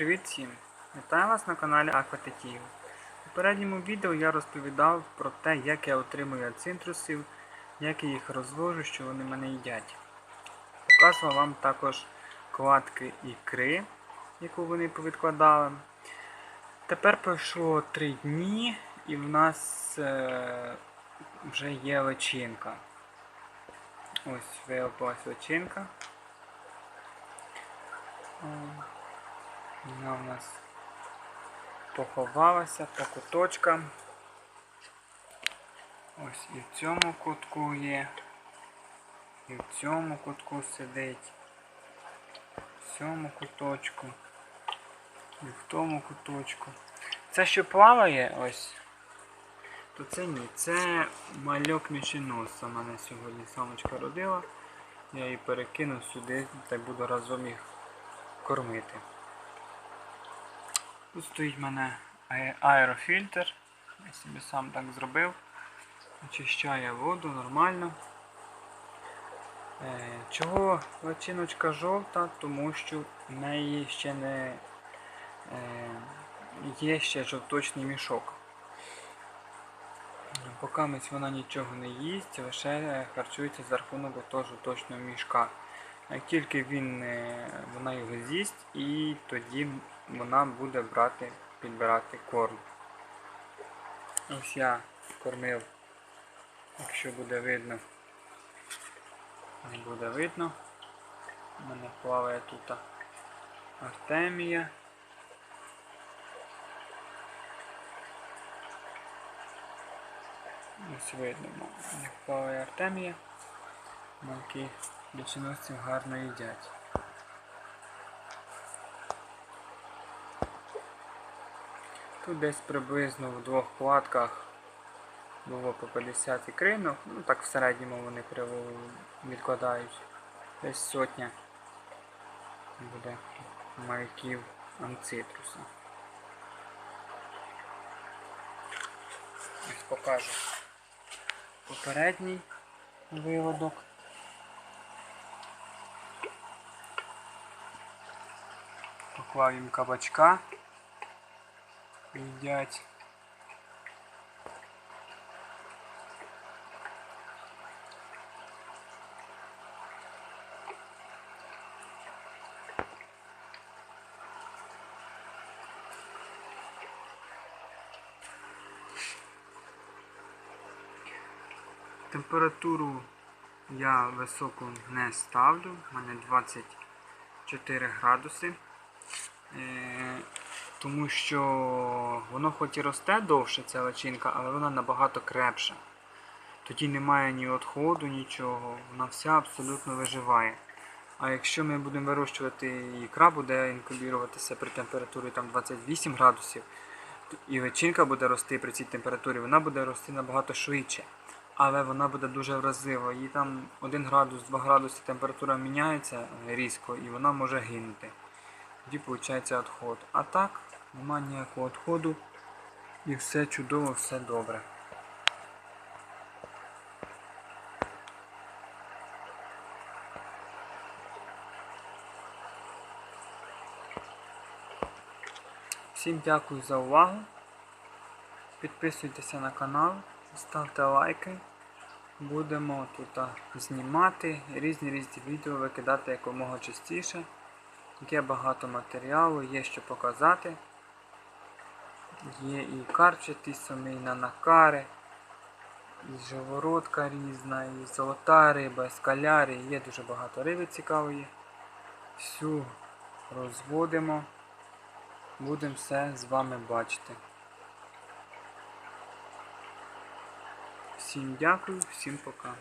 Привіт всім! Вітаю вас на каналі Акватетів. У попередньому відео я розповідав про те, як я отримую ацинтрусів, як я їх розвожу, що вони мене їдять. Показував вам також кладки ікри, яку вони повідкладали. Tепер пройшло 3 дні і в нас е, вже є личинка. Ось вилупилась личинка. Вона у нас поховалася по куточкам. Ось і в цьому кутку є, і в цьому кутку сидить, в цьому куточку, і в тому куточку. Це що плаває ось, то це ні. Це мальок мішенос. Мене сьогодні самочка родила. Я її перекинув сюди та буду разом їх кормити. Тут стоїть в мене аерофільтр. Я собі сам так зробив. Очищає воду нормально. Е, Чого личиночка жовта? Тому що в неї ще не е, є ще жовточний мішок. Поки вона нічого не їсть, лише харчується за рахунок того жовточного мішка. Тільки він, е, вона його з'їсть, і тоді вона буде брати, підбирати корм. Ось я кормив, якщо буде видно, не буде видно. У мене плаває тут Артемія. Ось видно, як плаває Артемія. Малки лічиносці гарно їдять. Тут десь приблизно в двох вкладках було по 50 ікринок, ну так в середньому вони відкладають десь сотня буде маяків анцитруса. Ось покажу попередній виводок. Поклав кабачка. Їдять. Температуру я високу не ставлю, у мене 24 градуси. Е, тому що воно хоч і росте довше, ця личинка, але вона набагато крепша. Тоді немає ні відходу, нічого, вона вся абсолютно виживає. А якщо ми будемо вирощувати ікра, буде інкубіруватися при температурі там 28 градусів, і личинка буде рости при цій температурі, вона буде рости набагато швидше. Але вона буде дуже вразива. Їй там 1 градус, 2 градуси температура міняється різко і вона може гинути тоді виходить відход. А так, нема ніякого відходу і все чудово, все добре. Всім дякую за увагу. Підписуйтеся на канал, ставте лайки. Будемо тут знімати різні різні відео, викидати якомога частіше. Є багато матеріалу, є що показати. Є і карчатий самий, і нанакари, і живородка різна, і золота риба, і скалярі, є дуже багато риби цікавої. Всю розводимо. Будемо все з вами бачити. Всім дякую, всім пока.